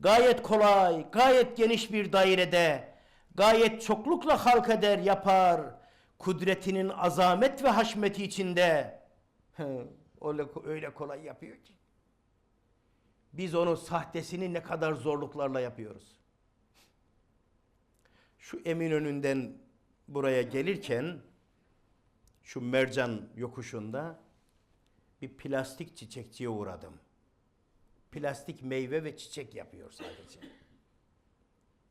Gayet kolay, gayet geniş bir dairede, gayet çoklukla halk eder, yapar. Kudretinin azamet ve haşmeti içinde. Öyle, öyle kolay yapıyor ki. Biz onun sahtesini ne kadar zorluklarla yapıyoruz. Şu Eminönü'nden buraya gelirken şu Mercan yokuşunda bir plastik çiçekçiye uğradım. Plastik meyve ve çiçek yapıyor sadece.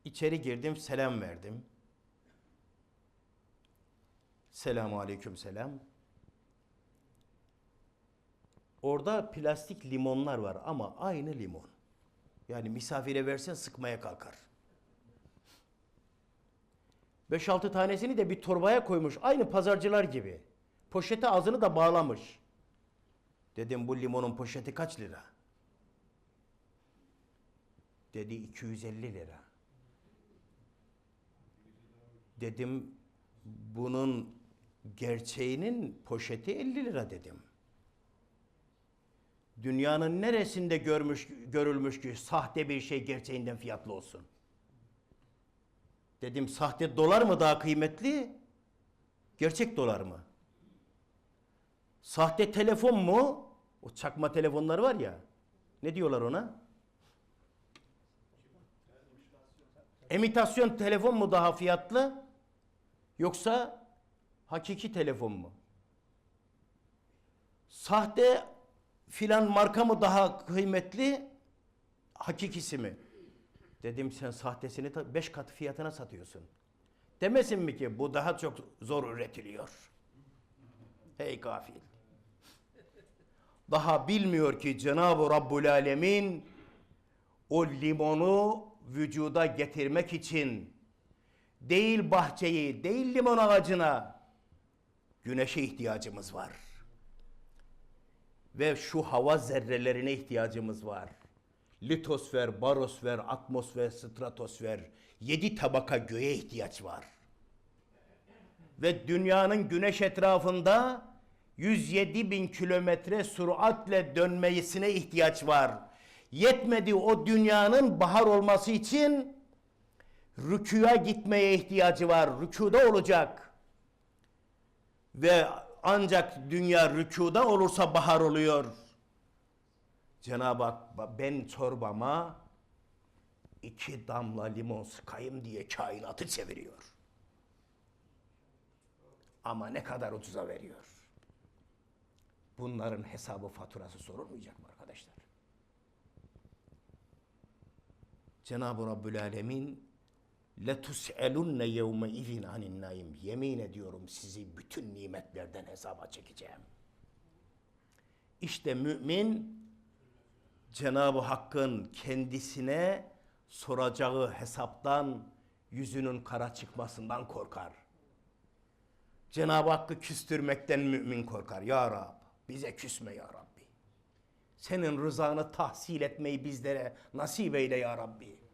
İçeri girdim, selam verdim. Selamun aleyküm selam. Orada plastik limonlar var ama aynı limon. Yani misafire versen sıkmaya kalkar. 5-6 tanesini de bir torbaya koymuş. Aynı pazarcılar gibi. Poşete ağzını da bağlamış. Dedim bu limonun poşeti kaç lira? Dedi 250 lira. Dedim bunun gerçeğinin poşeti 50 lira dedim. Dünyanın neresinde görmüş görülmüş ki sahte bir şey gerçeğinden fiyatlı olsun? Dedim sahte dolar mı daha kıymetli? Gerçek dolar mı? Sahte telefon mu? O çakma telefonlar var ya. Ne diyorlar ona? Emitasyon telefon mu daha fiyatlı? Yoksa hakiki telefon mu? Sahte filan marka mı daha kıymetli? Hakikisi mi? Dedim sen sahtesini ta- beş kat fiyatına satıyorsun. Demesin mi ki bu daha çok zor üretiliyor? Hey gafil. Daha bilmiyor ki Cenab-ı Rabbul Alemin o limonu vücuda getirmek için değil bahçeyi, değil limon ağacına güneşe ihtiyacımız var. Ve şu hava zerrelerine ihtiyacımız var. Litosfer, barosfer, atmosfer, stratosfer, yedi tabaka göğe ihtiyaç var. Ve dünyanın güneş etrafında 107 bin kilometre süratle dönmesine ihtiyaç var. Yetmedi o dünyanın bahar olması için rüküya gitmeye ihtiyacı var. Rükuda olacak. Ve ancak dünya rükuda olursa bahar oluyor. Cenab-ı Hak ben çorbama iki damla limon sıkayım diye kainatı çeviriyor. Ama ne kadar ucuza veriyor. Bunların hesabı faturası sorulmayacak mı arkadaşlar? Cenab-ı Rabbül Alemin letus'elunne yevme izin anin naim. Yemin ediyorum sizi bütün nimetlerden hesaba çekeceğim. İşte mümin Cenab-ı Hakk'ın kendisine soracağı hesaptan yüzünün kara çıkmasından korkar. Cenab-ı Hakk'ı küstürmekten mümin korkar. Ya Rab bize küsme ya Rabbi. Senin rızanı tahsil etmeyi bizlere nasip eyle ya Rabbi.